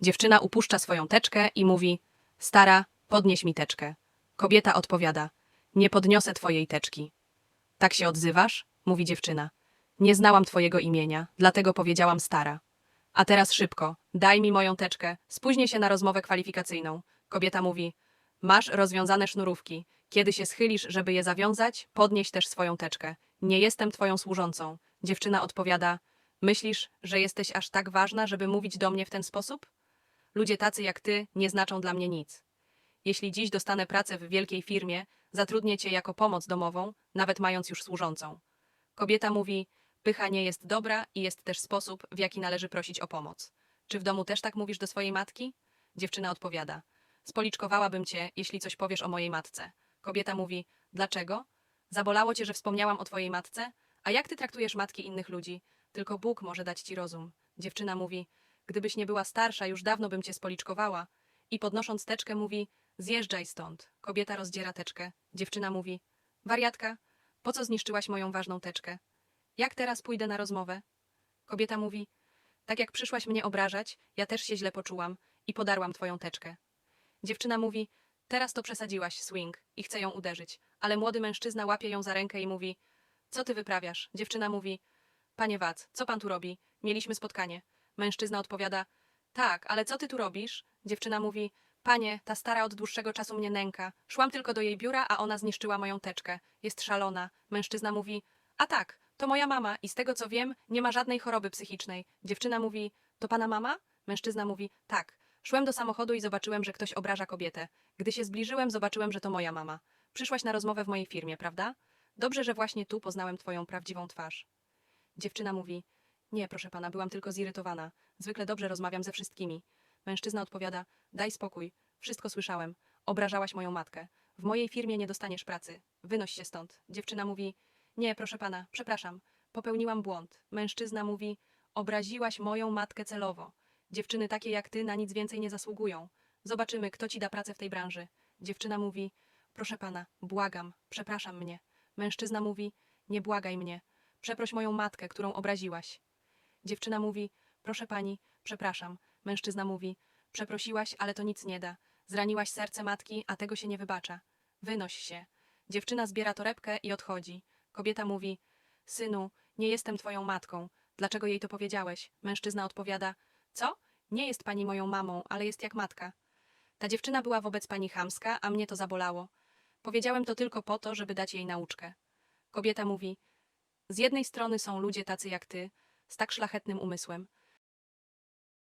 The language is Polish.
Dziewczyna upuszcza swoją teczkę i mówi: Stara, podnieś mi teczkę. Kobieta odpowiada: Nie podniosę twojej teczki. Tak się odzywasz? mówi dziewczyna. Nie znałam twojego imienia, dlatego powiedziałam stara. A teraz szybko, daj mi moją teczkę, spóźnię się na rozmowę kwalifikacyjną. Kobieta mówi: Masz rozwiązane sznurówki. Kiedy się schylisz, żeby je zawiązać, podnieś też swoją teczkę. Nie jestem twoją służącą. Dziewczyna odpowiada: Myślisz, że jesteś aż tak ważna, żeby mówić do mnie w ten sposób? Ludzie tacy jak ty nie znaczą dla mnie nic. Jeśli dziś dostanę pracę w wielkiej firmie, zatrudnię cię jako pomoc domową, nawet mając już służącą. Kobieta mówi: Pycha nie jest dobra i jest też sposób, w jaki należy prosić o pomoc. Czy w domu też tak mówisz do swojej matki? Dziewczyna odpowiada: Spoliczkowałabym cię, jeśli coś powiesz o mojej matce. Kobieta mówi: Dlaczego? Zabolało cię, że wspomniałam o twojej matce? A jak ty traktujesz matki innych ludzi? Tylko Bóg może dać ci rozum. Dziewczyna mówi: Gdybyś nie była starsza, już dawno bym cię spoliczkowała. I podnosząc teczkę mówi: Zjeżdżaj stąd. Kobieta rozdziera teczkę. Dziewczyna mówi: Wariatka, po co zniszczyłaś moją ważną teczkę? Jak teraz pójdę na rozmowę? Kobieta mówi: Tak jak przyszłaś mnie obrażać, ja też się źle poczułam i podarłam twoją teczkę. Dziewczyna mówi: Teraz to przesadziłaś, swing, i chce ją uderzyć, ale młody mężczyzna łapie ją za rękę i mówi: Co ty wyprawiasz? Dziewczyna mówi: Panie Wac, co pan tu robi? Mieliśmy spotkanie. Mężczyzna odpowiada: Tak, ale co ty tu robisz? Dziewczyna mówi: Panie, ta stara od dłuższego czasu mnie nęka. Szłam tylko do jej biura, a ona zniszczyła moją teczkę. Jest szalona. Mężczyzna mówi: A tak, to moja mama i z tego co wiem, nie ma żadnej choroby psychicznej. Dziewczyna mówi: To pana mama? Mężczyzna mówi: Tak. Szłem do samochodu i zobaczyłem, że ktoś obraża kobietę. Gdy się zbliżyłem, zobaczyłem, że to moja mama. Przyszłaś na rozmowę w mojej firmie, prawda? Dobrze, że właśnie tu poznałem twoją prawdziwą twarz. Dziewczyna mówi: Nie, proszę pana, byłam tylko zirytowana. Zwykle dobrze rozmawiam ze wszystkimi. Mężczyzna odpowiada: Daj spokój. Wszystko słyszałem. Obrażałaś moją matkę. W mojej firmie nie dostaniesz pracy. Wynoś się stąd. Dziewczyna mówi: Nie, proszę pana, przepraszam. Popełniłam błąd. Mężczyzna mówi: Obraziłaś moją matkę celowo. Dziewczyny takie jak ty na nic więcej nie zasługują. Zobaczymy, kto ci da pracę w tej branży. Dziewczyna mówi: Proszę pana, błagam, przepraszam mnie. Mężczyzna mówi: Nie błagaj mnie. Przeproś moją matkę, którą obraziłaś. Dziewczyna mówi: Proszę pani, przepraszam. Mężczyzna mówi: Przeprosiłaś, ale to nic nie da. Zraniłaś serce matki, a tego się nie wybacza. Wynoś się. Dziewczyna zbiera torebkę i odchodzi. Kobieta mówi: Synu, nie jestem twoją matką. Dlaczego jej to powiedziałeś? Mężczyzna odpowiada: Co? Nie jest pani moją mamą, ale jest jak matka. Ta dziewczyna była wobec pani chamska, a mnie to zabolało. Powiedziałem to tylko po to, żeby dać jej nauczkę. Kobieta mówi: Z jednej strony są ludzie tacy jak ty, z tak szlachetnym umysłem,